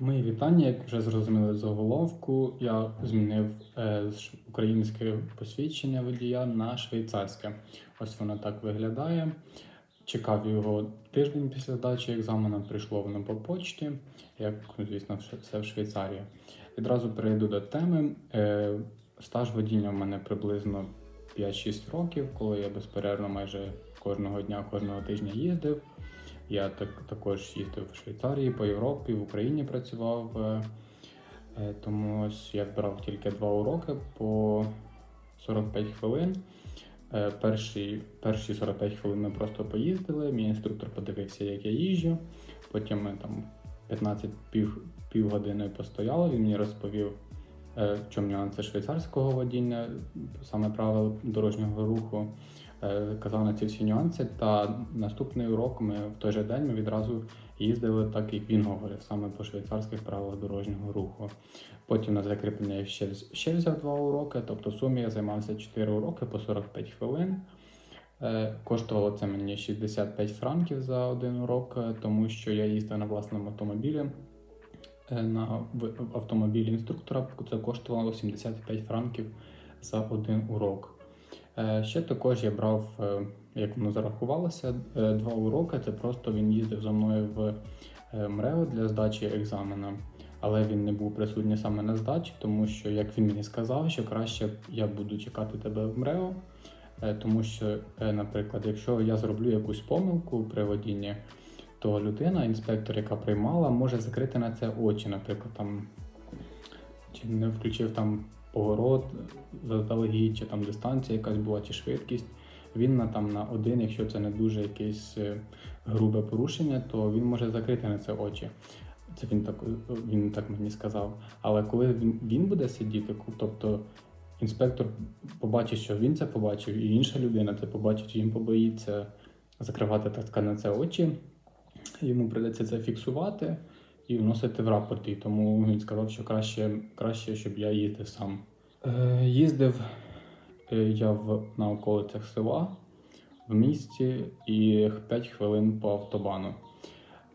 Мої вітання, як вже зрозуміли з оголовку, я змінив е, з українське посвідчення водія на швейцарське. Ось воно так виглядає. Чекав його тиждень після здачі екзамену, прийшло воно по почті, як, ну, звісно, все в Швейцарії. Відразу перейду до теми. Е, Стаж водіння в мене приблизно 5-6 років, коли я безперервно майже кожного дня, кожного тижня їздив. Я так, також їздив в Швейцарії, по Європі, в Україні працював. е, е, Тому ось я брав тільки два уроки по 45 хвилин. Е, Перші, перші 45 хвилин ми просто поїздили. Мій інструктор подивився, як я їжджу. Потім ми там 15 пів, півгодини постояли. Він мені розповів, в чому нюанси швейцарського водіння, саме правил дорожнього руху казав на ці всі нюанси. Та наступний урок ми в той же день ми відразу їздили так, як він говорив, саме по швейцарських правилах дорожнього руху. Потім на закріплення я ще, ще взяв два уроки, тобто в сумі я займався 4 уроки по 45 хвилин. Е, Коштувало це мені 65 франків за один урок, е, тому що я їздив на власному автомобілі. Е, На автомобілі інструктора це коштувало 75 франків за один урок. Е, Ще також я брав, е, як воно зарахувалося, е, два уроки. Це просто він їздив за мною в МРЕО для здачі екзамена, але він не був присутній саме на здачі, тому що, як він мені сказав, що краще я буду чекати тебе в МРЕО, тому що, наприклад, якщо я зроблю якусь помилку при водінні, то людина, інспектор, яка приймала, може закрити на це очі, наприклад, там чи не включив там поворот заздалегідь, чи там дистанція якась була, чи швидкість. Він на там на один, якщо це не дуже якесь е, грубе порушення, то він може закрити на це очі. Це він так, він так мені сказав. Але коли він, він буде сидіти, тобто інспектор побачить, що він це побачив, і інша людина це побачить, і він побоїться закривати так на це очі. Йому прийдеться це фіксувати і вносити в рапорти. Тому він сказав, що краще, краще щоб я їздив сам. Е, їздив е, я в, на околицях села в місті і 5 хвилин по автобану.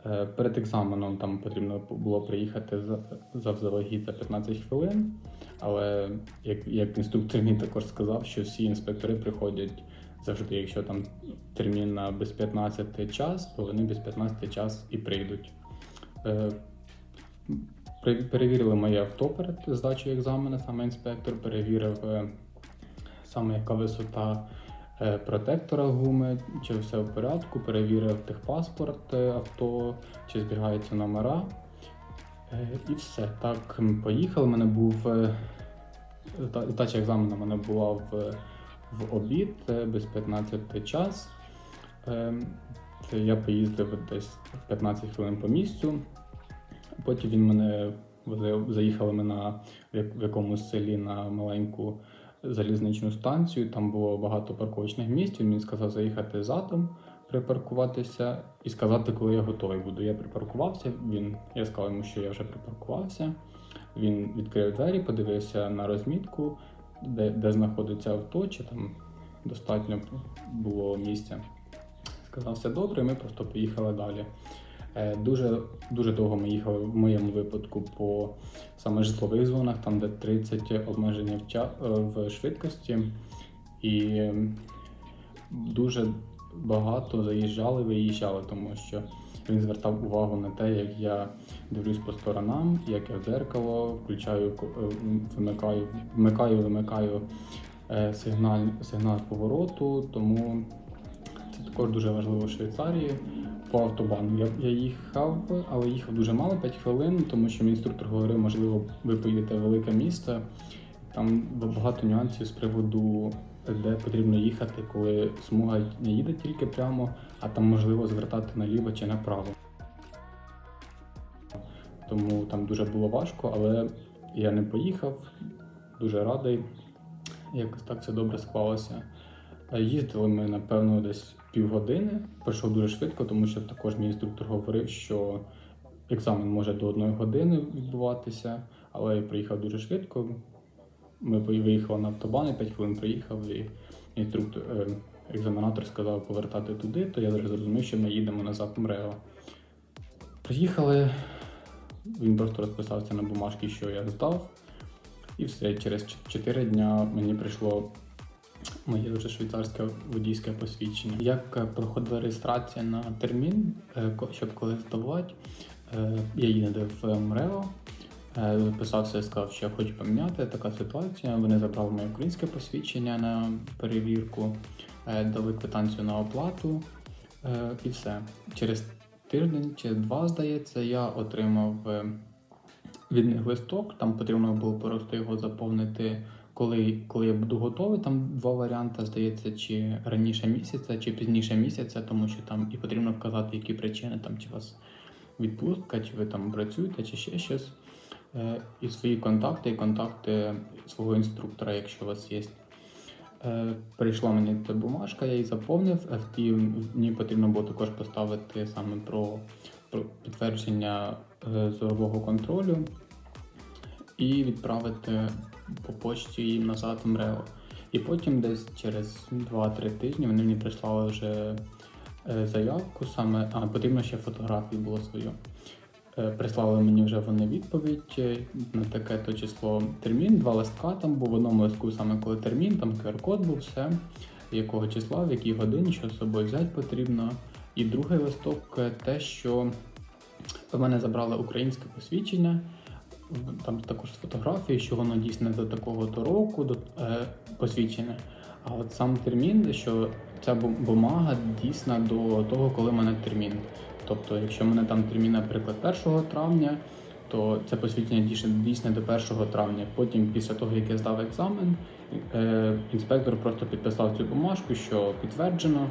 Е, перед екзаменом там потрібно було приїхати за, завзалагідь за 15 хвилин. Але як, як інструктор мені також сказав, що всі інспектори приходять завжди, якщо там термін на без 15 час, то вони без 15 час і прийдуть. Перевірили моє авто перед здачею екзамену, саме інспектор перевірив е, саме яка висота е, протектора гуми, чи все в порядку, перевірив техпаспорт е, авто, чи збігаються номера. І все. Так, м, поїхали. У мене був здача екзамену у мене була в, в обід без 15 час. Е, я поїздив десь 15 хвилин по місцю. Потім він мене заїхали ми на в якомусь селі на маленьку залізничну станцію. Там було багато парковочних місць. Він мені сказав заїхати задом, припаркуватися і сказати, коли я готовий буду. Я припаркувався. Він я сказав йому, що я вже припаркувався. Він відкрив двері, подивився на розмітку, де, де знаходиться авто, чи там достатньо було місця. Сказав, все добре, ми просто поїхали далі. Е, Дуже, дуже довго ми їхали в моєму випадку по саме житлових зонах, там де 30 обмеження в, ча- е, в швидкості, і дуже багато заїжджали, виїжджали, тому що він звертав увагу на те, як я дивлюсь по сторонам, як я в дзеркало включаю, е, вимикаю, вмикаю, вимикаю сигналь, сигнал повороту, тому це також дуже важливо в Швейцарії. По автобану я, я їхав, але їхав дуже мало 5 хвилин, тому що мій інструктор говорив, можливо, ви поїдете в велике місто. Там багато нюансів з приводу, де потрібно їхати, коли смуга не їде тільки прямо, а там можливо звертати наліво чи направо. Тому там дуже було важко, але я не поїхав, дуже радий. Якось так все добре склалося. Е, Їздили ми, напевно, десь півгодини. Пройшов дуже швидко, тому що також мій інструктор говорив, що екзамен може до одної години відбуватися, але я приїхав дуже швидко. Ми виїхали на автобан, і 5 хвилин приїхав, і інструктор, е, екзаменатор сказав повертати туди, то я зрозумів, що ми їдемо назад в МРЕО. Приїхали, Він просто розписався на бумажці, що я здав. І все, через 4 дня мені прийшло моє вже швейцарське водійське посвідчення. Як е, проходила реєстрація на термін, е, щоб коли здавати, е, я їздив в МРЕО, записався і сказав, що я хочу поміняти така ситуація. Вони забрали моє українське посвідчення на перевірку, дали квитанцію на оплату і все. Через тиждень чи два, здається, я отримав від них листок. Там потрібно було просто його заповнити, коли, коли я буду готовий. Там два варіанти, здається, чи раніше місяця, чи пізніше місяця, тому що там і потрібно вказати, які причини, там чи вас відпустка, чи ви там працюєте, чи ще щось. Е, І свої контакти, і контакти свого інструктора, якщо у вас є. Е, Прийшла мені ця бумажка, я її заповнив. В мені потрібно було також поставити саме про, про підтвердження е, зорового контролю і відправити по почті їм назад в. І потім десь через 2-3 тижні вони мені прислали вже е, заявку саме, а потрібно ще фотографію було свою. Е, Прислали мені вже вони відповідь е, на таке то число термін, два листка там був в одному листку саме коли термін, там QR-код був, все, якого числа, в якій годині, що з собою взяти потрібно. І другий листок те, що в мене забрали українське посвідчення, там також фотографії, що воно дійсне до такого то року, до е, посвідчення. А от сам термін, що ця бумага дійсна до того, коли в мене термін. Тобто, якщо в мене там термін, наприклад, 1 травня, то це посвідчення дійсне, до 1 травня. Потім, після того, як я здав екзамен, е, інспектор просто підписав цю бумажку, що підтверджено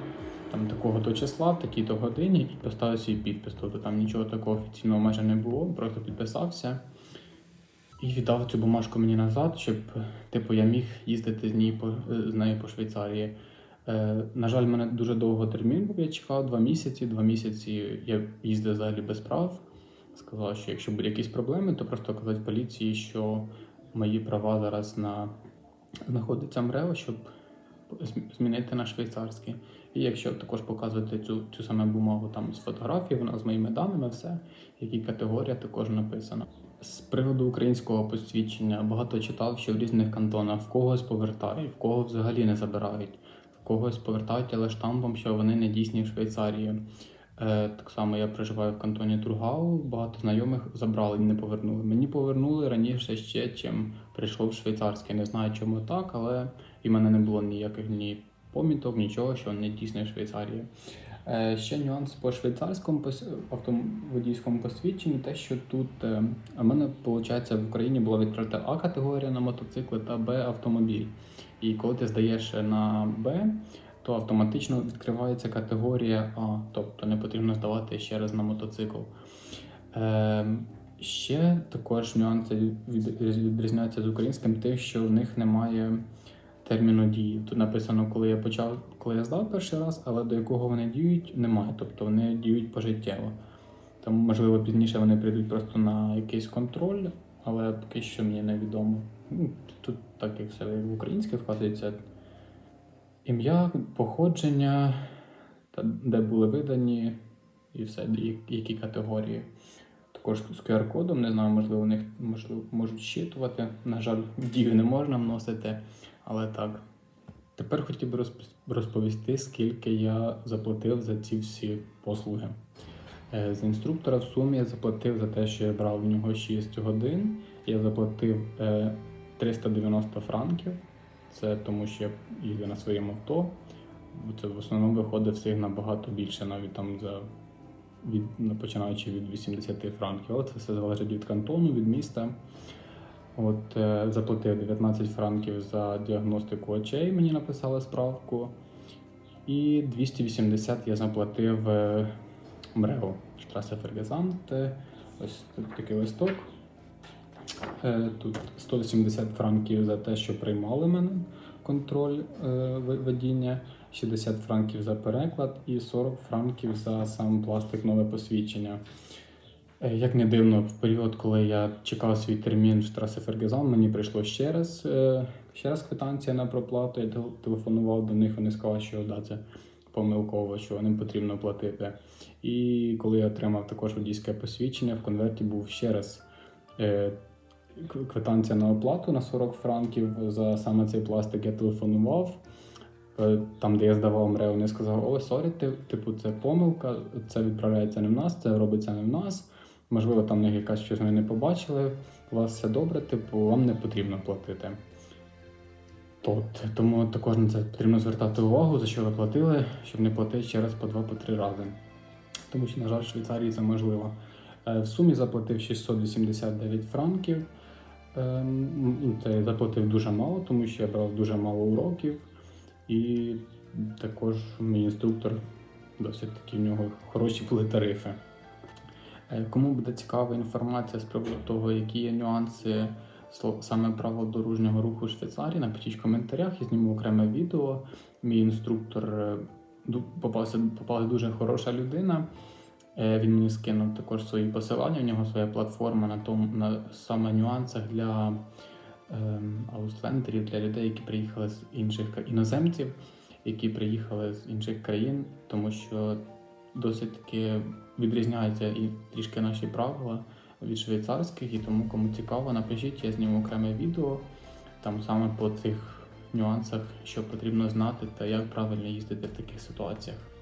там такого то числа, в такій-то годині, і поставив свій підпис. Тобто там нічого такого офіційного майже не було, просто підписався. І віддав цю бумажку мені назад, щоб типу я міг їздити з нею по з нею по Швейцарії. Е, на жаль, в мене дуже довго термін був. Я чекав два місяці. Два місяці я їздив взагалі без прав. Сказав, що якщо будуть якісь проблеми, то просто казати поліції, що мої права зараз на знаходиться МРЕО, щоб змінити на швейцарський. І якщо також показувати цю, цю саме бумагу там з фотографії, вона з моїми даними, все, які категорія також написано. З приводу українського посвідчення багато читав, що в різних кантонах в когось повертають, в кого взагалі не забирають, в когось повертають, але штампом, що вони не дійсні в Швейцарії. Е, так само я проживаю в кантоні Тургау, багато знайомих забрали і не повернули. Мені повернули раніше ще, чим прийшов швейцарський. Не знаю, чому так, але і в мене не було ніяких ні поміток, нічого, що не дійсне в Швейцарії. Е, Ще нюанс по швейцарському автоводійському посвідченні, те, що тут е, у мене виходить в Україні була відкрита А категорія на мотоцикли та Б автомобіль. І коли ти здаєш на Б, то автоматично відкривається категорія А, тобто не потрібно здавати ще раз на мотоцикл. Е, ще також нюанси відрізняються з українським, тим, що в них немає терміну дії. Тут написано, коли я почав, коли я здав перший раз, але до якого вони діють, немає. Тобто вони діють пожиттєво. Тому, можливо, пізніше вони прийдуть просто на якийсь контроль, але поки що мені невідомо. Ну, Тут так як все в українське вказується ім'я, походження, де були видані, і все, які категорії. Також з QR-кодом, не знаю, можливо, у них можливо, можуть щитувати. На жаль, дію не можна вносити, але так. Тепер хотів би розповісти, скільки я заплатив за ці всі послуги. Е, З інструктора в сумі я заплатив за те, що я брав в нього 6 годин. Я заплатив е, 390 франків. Це тому, що я їздив на своєму авто. Це в основному виходить всіх набагато більше, навіть там за від починаючи від 80 франків. Але це все залежить від кантону, від міста. От е, заплатив 19 франків за діагностику очей, мені написали справку. І 280 я заплатив е, МРЕО Штрасе Фергезант. Ось тут такий листок. Е, Тут 180 франків за те, що приймали мене контроль е, водіння, 60 франків за переклад і 40 франків за сам пластик нове посвідчення. Е, Як не дивно, в період, коли я чекав свій термін в Штрасе Фергезан, мені прийшло ще раз, е, ще раз квитанція на проплату. Я тел- телефонував до них, вони сказали, що да, це помилково, що ним потрібно платити. І коли я отримав також водійське посвідчення, в конверті був ще раз е, квитанція на оплату на 40 франків за саме цей пластик. Я телефонував. Там, де я здавав МРЕО, вони сказали, о, сорі, типу, це помилка, це відправляється не в нас, це робиться не в нас. Можливо, там них якась щось вони не побачили. У вас все добре, типу, вам не потрібно платити. От, тому також на це потрібно звертати увагу, за що ви платили, щоб не платити ще раз по два по три рази. Тому що, на жаль, в Швейцарії це можливо. Е, В сумі заплатив 689 франків. Ем, ну, Це заплатив дуже мало, тому що я брав дуже мало уроків. І також мій інструктор досить таки в нього хороші були тарифи. Е, Кому буде цікава інформація з приводу того, які є нюанси саме правил дорожнього руху у Швейцарії, напишіть в коментарях, я зніму окреме відео. Мій інструктор е, попався, попалася дуже хороша людина. Е, Він мені скинув також свої посилання. У нього своя платформа на тому на саме нюансах для ем, ауслендерів, для людей, які приїхали з інших іноземців, які приїхали з інших країн, тому що досить таки відрізняються і трішки наші правила від швейцарських, і тому кому цікаво, напишіть, я зніму окреме відео там саме по цих нюансах, що потрібно знати та як правильно їздити в таких ситуаціях.